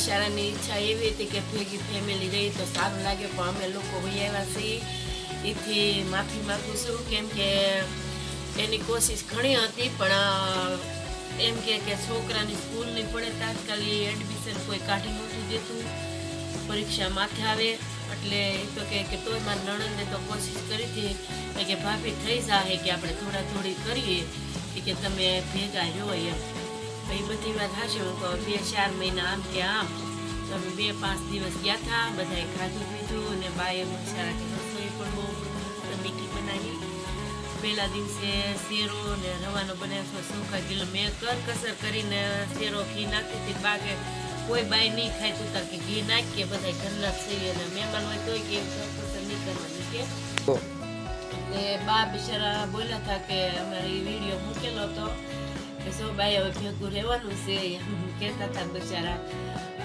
બિચારાની ઈચ્છા એવી હતી કે ભેગી ફેમિલી રહી તો સારું લાગે, પણ અમે લોકો વહી આવ્યા છીએ. એથી માફી માગું છું, કેમ કે એની કોશિશ ઘણી હતી, પણ એમ કે છોકરાની સ્કૂલની પડે તાત્કાલિક એડમિશન કોઈ કાઢી નહોતું દેતું. પરીક્ષા માથે આવે, એટલે એ તો કહે કે તોય મારા નણંદે તો કોશિશ કરી હતી. કે ભાભી થઈ જાય કે આપણે થોડા થોડી કરીએ કે તમે ભેગા રહ્યો એમ. એ બધી વાત હાશે હું તો બે ચાર મહિના આમ કે આમ. તો અમે બે પાંચ દિવસ ગયા હતા. બધાએ ખાધું પીધું અને બાએ સારા રસોઈ પણ બહુ મીઠી બનાવી. પહેલા દિવસે શેરો ને રવાનો બનાવ્યો સૂકા કિલો મેં કર કસર કરીને શેરો ઘી નાખી હતી. બાગે કોઈ બાય નહીં ખાય તું તાર કે ઘી નાખીએ. કે બધા ઘરના થઈ અને મહેમાન હોય તોય કે કર કસર નહીં કરવાની કે. એટલે બા બિચારા બોલ્યા હતા કે અમારી વીડિયો મૂકેલો હતો. કે સો બાઈ હવે ભેગું રહેવાનું છે એમ કહેતા હતા બિચારા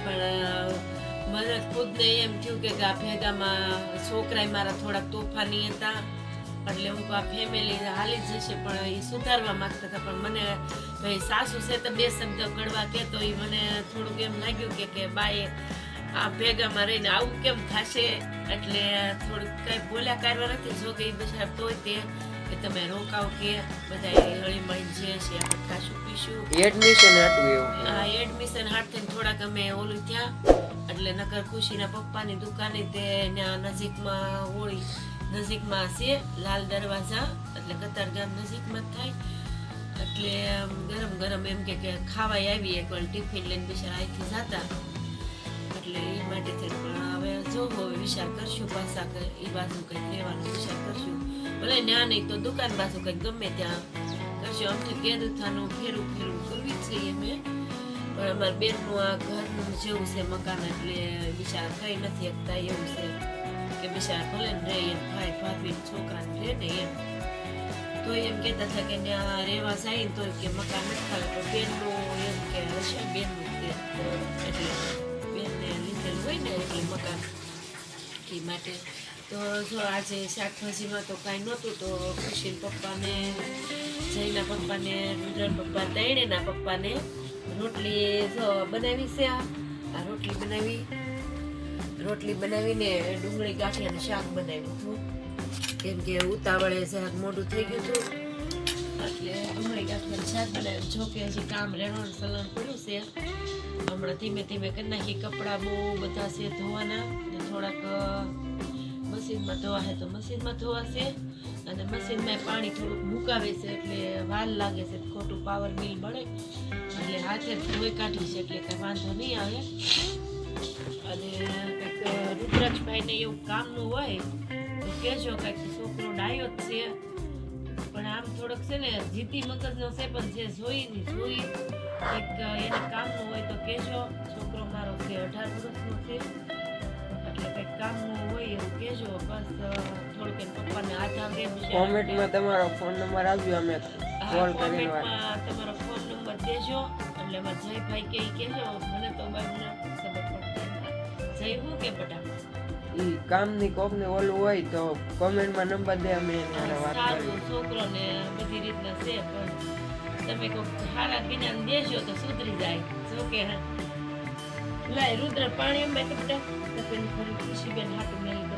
પણ મને ખુદને એમ થયું કે આ ભેગામાં છોકરાએ મારા થોડાક તોફાની હતા એટલે હું આ ફેમિલી હાલી જ જશે પણ એ સુધારવા માંગતા હતા પણ મને ભાઈ સાસુ છે તો બે શબ્દ કડવા કહેતો એ મને થોડુંક એમ લાગ્યું કે કે બાએ આ ભેગામાં રહીને આવું કેમ થશે એટલે થોડુંક કઈ બોલ્યા કરવા નથી જો કે એ બધા તોય તે કે તમે રોકાવ કે બધા હળી મળી જે છે આપણે ખાશું પીશું. એડમિશન હતું એવું. આ એડમિશન હાથ થોડાક અમે ઓલું ત્યાં એટલે નકર ખુશીના પપ્પાની દુકાને તે ત્યાં નજીકમાં હોળી નજીકમાં છે લાલ દરવાજા. એટલે કતારગામ નજીકમાં થાય. એટલે ગરમ ગરમ એમ કે કે ખાવાય આવી એકવાર ટિફિન લઈને બિચારા અહીંથી જતા. એટલે એ માટે જો હોય વિચાર કરશું પાછા એ બાજુ કંઈક લેવાનો વિચાર કરશું ભલે ન્યા નહીં તો દુકાન બાજુ કંઈક ગમે ત્યાં કરશું. અમને તો કેદુથાનું ફેરું ફેરું કરવી જ છીએ અમે. પણ અમારા બેનનું આ ઘરનું જેવું છે મકાન, એટલે વિચાર થઈ નથી શકતા એવું છે કે વિચાર ભલે ને રહે, એમ ભાઈ ભાભી છોકરાને રહે ને એમ. તો એમ કહેતા હતા કે ત્યાં રહેવા જાય તો કે મકાન નથી ખાલે તો બેનનું એમ કે હશે, બેનનું એટલે બેનને લીધેલું હોય ને, એટલે મકાન એ માટે. તો જો આજે શાકભાજીમાં તો કાંઈ નહોતું, તો ખુશીન પપ્પાને, જયના પપ્પાને રુદ્રન પપ્પા, તૈણેના પપ્પાને રોટલી જો બનાવી છે આ. રોટલી બનાવી, રોટલી બનાવીને ડુંગળી ગાંઠિયાનું શાક બનાવ્યું હતું. કેમ કે ઉતાવળે શાક મોડું થઈ ગયું હતું. એટલે ડુંગળી ગાંઠિયાનું શાક બનાવ્યું જો કે હજી કામ રેણવાનું સલન પડ્યું છે. હમણાં ધીમે ધીમે કરી નાખી કપડાં બહુ બધા છે ધોવાના ને થોડાક મશીનમાં ધોવા તો મશીનમાં ધોવાશે અને મશીનમાં પાણી થોડુંક મુકાવે છે એટલે વાલ લાગે છે ખોટું પાવર બિલ મળે. એટલે હાથે ધોઈ કાઢી છે એટલે કંઈ વાંધો નહીં આવે. અને કંઈક રુદ્રાક્ષભાઈને એવું કામનું હોય તો કહેજો કંઈક છોકરો ડાયો જ છે. પણ આમ થોડોક છે ને જીતી મગજનો છે પણ જે જોઈ ને જોઈ એક એને કામનું હોય તો કહેજો છોકરો મારો છે અઢાર વર્ષનો છે. એટલે કંઈક કામનું હોય એવું કહેજો બસ થોડુંક એના પપ્પાને હાથ આવે. કોમેન્ટમાં તમારો ફોન નંબર આવ્યો અમે કોલ કરી તમારો ફોન નંબર દેજો એટલે એમાં જયભાઈ કે કહેજો મને તો બાજુ ખબર પડતી જય હું કે બટા? ઈ કામની કોકને ઓલું હોય તો કોમેન્ટમાં નંબર દે અમે એને વાત કરીએ. કરી છોકરો ને બધી રીતના છે પણ તમે કોઈક સારા જ્ઞાન દેજો તો સુધરી જાય. જો કે. લાય રુદ્ર પાણી અમે તો બેટા તપેલી ફરી ખુશીબેન હાટું મેલી દો.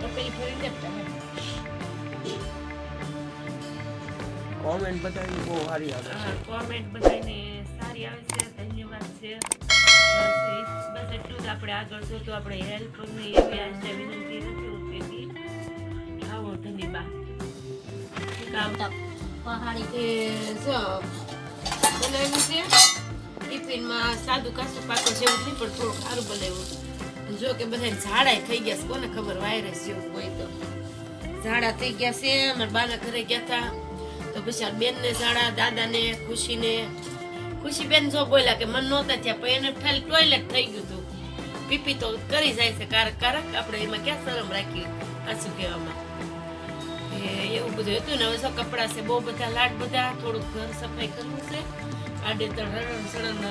તપેલી ફરી દે કોમેન્ટ બતાવી બહુ સારી આવે કોમેન્ટ બધાને સારી આવે છે ધન્યવાદ છે એટલું જ આપણે આગળ જો આપણે હેલ્પની વિનંતી નથી ઉઠતી આવો ધન્યવાદ પહાડી કે બનાવ્યું છે ટિફિનમાં સાદું કાચું પાકો જેવું નહીં પણ થોડું સારું બનાવ્યું જો કે બધાને ઝાડા થઈ ગયા છે કોને ખબર વાયરસ જેવું હોય તો ઝાડા થઈ ગયા છે અમારા બાના ઘરે ગયા હતા તો પછી બેનને ઝાડા દાદાને, ખુશીને ખુશી બેન જો બોલ્યા કે મન નહોતા થયા, પણ એને ખાલી ટોયલેટ થઈ ગયું હતું. પીપી તો કરી જાય છે કારક કારક, આપણે એમાં ક્યાં શરમ રાખી આ શું કહેવામાં એવું બધું હતું ને, હવે શું કપડાં છે, બહુ બધા લાડ બધા, થોડુંક ઘર સફાઈ કરવું છે. આડે તો રણણ સણન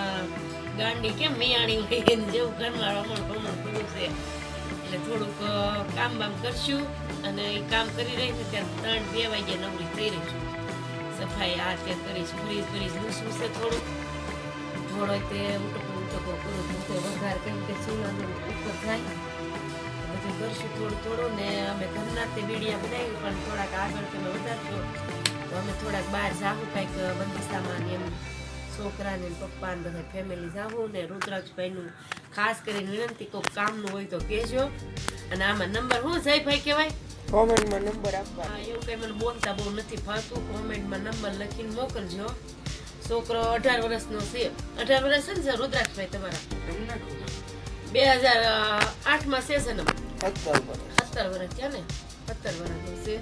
ગાંડી કેમ મિયાણી એને જેવું ઘરમાં રમણ ભમણ કરવું છે. એટલે થોડુંક કામ બામ કરશું અને એ કામ કરી રહી છે, ત્યારે ત્રણ બે વાગ્યા નવરી થઈ રહી છું. સફાઈ આ તે કરીશ, ફ્રીજ ફ્રીજ લૂસવું છે થોડુંક. હોય તે ઉટકો ઉટકો પૂરું પૂરતો વઘાર કેમ કે ચૂલાનો ઉપર જાય બધું કરશું થોડું થોડું ને અમે ઘરના તે બીડિયા બનાવી પણ થોડાક આગળ તમે વધારશો તો અમે થોડાક બહાર જાવું કંઈક બંદિસ્તામાં એમ છોકરાને પપ્પાને બધા ફેમિલી જાવું ને રુદ્રાક્ષભાઈનું ખાસ કરીને વિનંતી કોઈ કામનું હોય તો કહેજો. અને આમાં નંબર શું જાય ભાઈ કહેવાય? કોમેન્ટમાં નંબર આપવા એવું કંઈ મને બોલતા બહુ નથી ફાવતું. કોમેન્ટમાં નંબર લખીને મોકલજો. છોકરો અઢાર વર્ષનો છે. અઢાર વર્ષ છે ને સર રુદ્રાક્ષભાઈ તમારા. બે હજાર આઠમાં છે જન્મ સત્તર વર્ષ. સત્તર વર્ષ થયા ને? સત્તર વર્ષનો છે.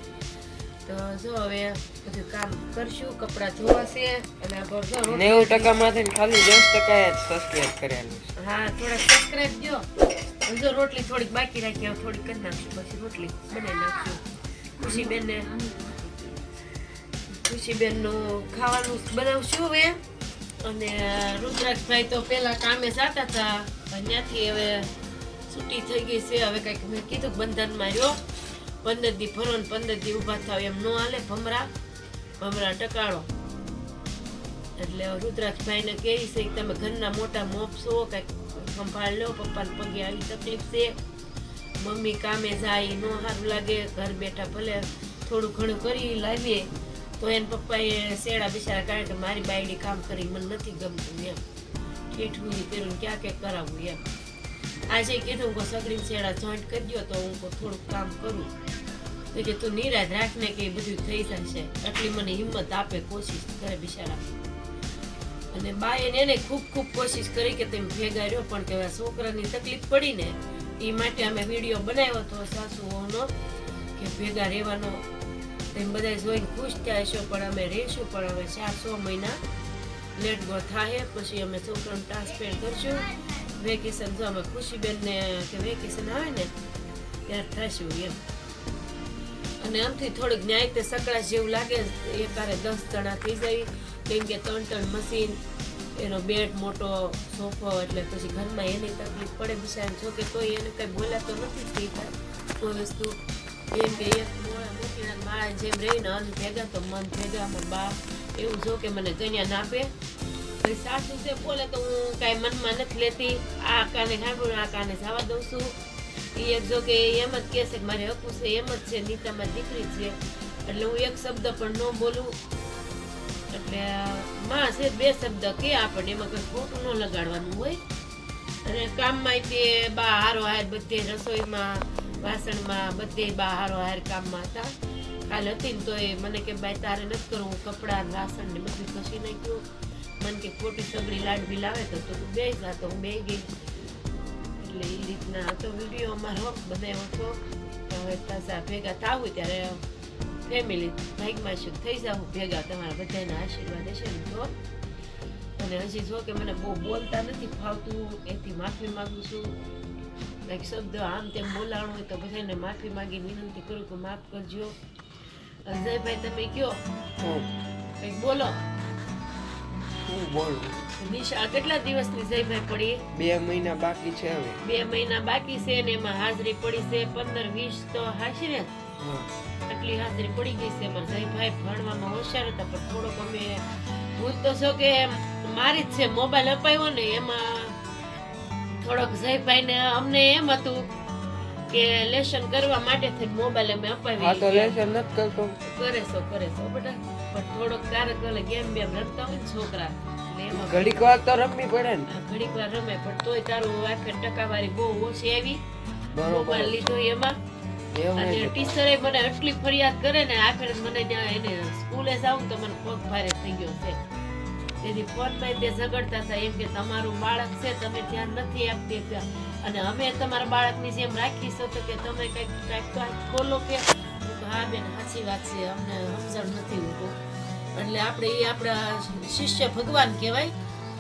તો જો હવે બધું કામ કરશું કપડાં ધોવાશે અને આ પર જો નેવું ટકા માંથી ખાલી દસ ટકા જ સબસ્ક્રાઈબ કરેલું હા થોડાક સબસ્ક્રાઇબ દો જો રોટલી થોડીક બાકી રાખી હવે થોડીક કરી નાખશું પછી રોટલી બનાવી નાખશું. ખુશીબેનને ખુશીબેનનું ખાવાનું બનાવશું હવે. અને રુદ્રાક્ષભાઈ તો પહેલાં કામે જતા હતા ત્યાંથી હવે છૂટી થઈ ગઈ છે. હવે કંઈક મેં કીધું બંધનમાં રહ્યો. પંદર દી ફરો ને પંદર દી ઊભા થાવ એમ ન હાલે ભમરા. ભમરા ટકાળો. એટલે રુદ્રાક્ષભાઈને કહે છે કે તમે ઘરના મોટા મોપ છો, કંઈક સંભાળ લો, પપ્પાને પગે આવી તકલીફ છે. મમ્મી કામે જાય, ન સારું લાગે, ઘર બેઠા ભલે થોડું ઘણું કરી લાવીએ. તો એને પપ્પાએ શેડા બિચારા કારણ કે મારી બાયડી કામ કરી, મને નથી ગમતું એમ. ઠેઠું કર્યું ક્યાં ક્યાં કરાવવું એમ. આજે કીધું કે સગડી શેડા જોઈન્ટ કરી દો તો હું થોડુંક કામ કરું. તો કે તું નિરાશ રાખને કે બધું થઈ જશે. એટલી મને હિંમત આપે કોશિશ કરે બિચારા. અને બાએ એને ખૂબ ખૂબ કોશિશ કરી કે તેમ ભેગા રહ્યો, પણ કે છોકરાની તકલીફ પડી ને એ માટે અમે વીડિયો બનાવ્યો હતો સાસુઓનો, કે ભેગા રહેવાનો તેમ બધા જોઈને ખુશ થાય છે, પણ અમે રહીશું, પણ હવે ચાર છ મહિના લેટ ગો થાય, પછી અમે છોકરાને ટ્રાન્સફર કરશું. વેકેશન જો અમે ખુશીબેનને કે વેકેશન આવે ને, ત્યારે થશું એમ. અને આમથી થોડીક ન્યાય તે સકળા જેવું લાગે એ તારે દસ જણા થઈ જાય. કેમ કે ત્રણ ત્રણ મશીન, એનો બેડ મોટો સોફો, એટલે પછી ઘરમાં એની તકલીફ પડે બિચારા જો કે કોઈ એને કંઈ બોલાતો નથી થઈ થાય કોઈ વસ્તુ. એમ કે એક મૂકીને માળા જેમ રહીને ભેગા તો મન ભેગા, પણ બા એવું જો કે મને કન્યા ના આપે. સાસુ છે, બોલે તો હું કાંઈ મનમાં નથી લેતી. આ કાને સાંભળું આ કાને જવા દઉં છું. એ એક જો કે એમ જ કહે છે કે મારે હકું છે, એમ જ છે, નીતામાં દીકરી છે. એટલે હું એક શબ્દ પણ ન બોલું. એટલે માં છે, બે શબ્દ કે આપણને એમાં કંઈ ખોટું ન લગાડવાનું હોય. અને કામમાં તે બા હારો હાર બધે રસોઈમાં, વાસણમાં બધે બા હારો હાર કામમાં હતા. કાલ હતી ને તો એ મને કે ભાઈ તારે નથી કરવું કપડાં, વાસણ ને બધું ઘસી નાખ્યું. મને કે ખોટી સગડી લાડવી લાવે તો તું બે જા. તો હું બે ગઈ. એટલે એ રીતના તો વીડિયો અમારો બનાવ્યો હતો હવે પાછા ભેગા થાવું ત્યારે ફેમિલી ભાગમાં શું થઈ જાવ, ભેગા તમારા બધાના આશીર્વાદ હશે ને તો. અને હજી જો કે મને બહુ બોલતા નથી ફાવતું એથી માફી માંગુ છું. કંઈક શબ્દ આમ તેમ બોલાણું હોય તો બધાને માફી માંગી વિનંતી કરું કે માફ કરજો. અજયભાઈ તમે કયો? હું. કંઈક બોલો. બોલું. નિશા કેટલા દિવસની જયભાઈ પડી? બે મહિના બાકી છે હવે. બે મહિના બાકી છે ને એમાં હાજરી પડી છે પંદર વીસ તો હાશી ને? આટલી હાજરી પડી ગઈ છે પણ જયભાઈ ભણવામાં હોશિયાર હતા પણ થોડોક અમે ભૂલ તો છો કે મારી જ છે મોબાઈલ અપાયો ને એમાં થોડોક જયભાઈને અમને એમ હતું કે લેસન કરવા માટે થઈ મોબાઈલ અમે હા તો અપાવી લેસન નથી કરતો. કરે છો કરે છો બેટા. પણ થોડોક કારક ઓલે ગેમ બેમ રમતા હોય છોકરા ઘડીક વાર તો રમવી પડે ને. ઘડીક વાર રમે પણ તોય તારું વાફે ટકાવારી બહુ ઓછી આવી. મોબાઈલ લીધો એમાં. અને ટીચરે મને એટલી ફરિયાદ કરે ને આખરે મને ત્યાં એને સ્કૂલે જાઉં તો મને પગ ભારે થઈ ગયો છે. તેથી ફોનમાં તે ઝઘડતા હતા એમ કે તમારું બાળક છે તમે ધ્યાન નથી આપતી અને અમે તમારા બાળકની જેમ રાખીશું તો કે તમે કંઈક કંઈક કાંઈક ખોલો કે. હા બેન સાચી વાત છે અમને સમજણ નથી હોતું એટલે આપણે એ આપણા શિષ્ય ભગવાન કહેવાય.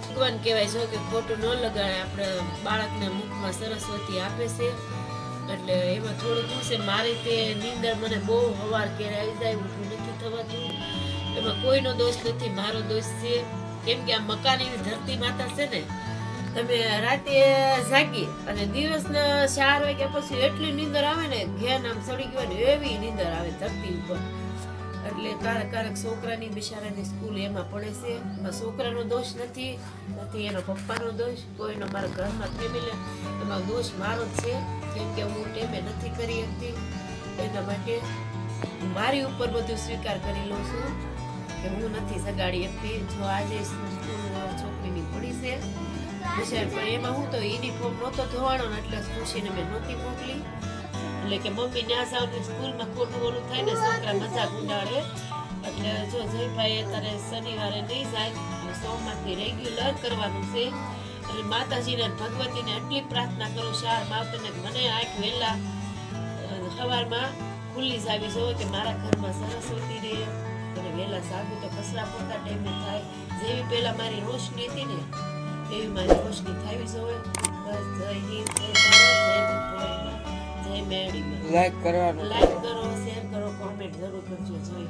ભગવાન કહેવાય જો કે ખોટું ન લગાડે આપણે બાળકને મુખમાં સરસ્વતી આપે છે. એટલે એમાં થોડુંક શું છે, મારી તે નીંદર મને બહુ હવાર ક્યારે આવી જાય ઊભું નથી થવાતું. એમાં કોઈનો દોષ નથી, મારો દોષ છે. કેમ કે આ એવી ધરતી માતા છે ને, તમે રાતે જાગી અને દિવસના ચાર વાગ્યા પછી એટલી નીંદર આવે ને, ઘેન આમ સડી ગયો ને, એવી નીંદર આવે ધરતી ઉપર. એટલે ક્યારેક ક્યારેક છોકરાની બિચારાની સ્કૂલ એમાં પડે છે. એમાં છોકરાનો દોષ નથી નથી એનો પપ્પાનો દોષ, કોઈનો મારા ઘરમાં ફેમિલી એમાં દોષ મારો જ છે. કે હું ટેમે નથી કરી શકતી. એના માટે મારી ઉપર બધું સ્વીકાર કરી લઉં છું કે હું નથી સગાડી શકતી. જો આજે છોકરીની પડી છે વિચાર પણ એમાં હું તો યુનિફોર્મ નહોતો ધોવાનો એટલે ખુશીને મેં નહોતી મોકલી. એટલે કે મમ્મી ના સાવ સ્કૂલમાં ખોટું ઓલું થાય ને છોકરા મજાક ઉડાડે. એટલે જો જયભાઈ અત્યારે શનિવારે નહીં જાય સોમવારથી રેગ્યુલર કરવાનું છે. એટલે માતાજીને અને ભગવતીને એટલી પ્રાર્થના કરું શાર માવતરને કે મને આંખ વહેલા સવારમાં ખુલ્લી જાવી જોવે કે મારા ઘરમાં સરસ્વતી રહે. અને વહેલા સાગું તો કસરા પોતા ટાઈમે થાય. જેવી પહેલા મારી રોશની હતી ને એવી મારી રોશની થવી જોવે. બસ જય હિન્દ લાઈક કરવાનું લાઈક કરો શેર કરો કોમેન્ટ જરૂર કરજો. જોઈ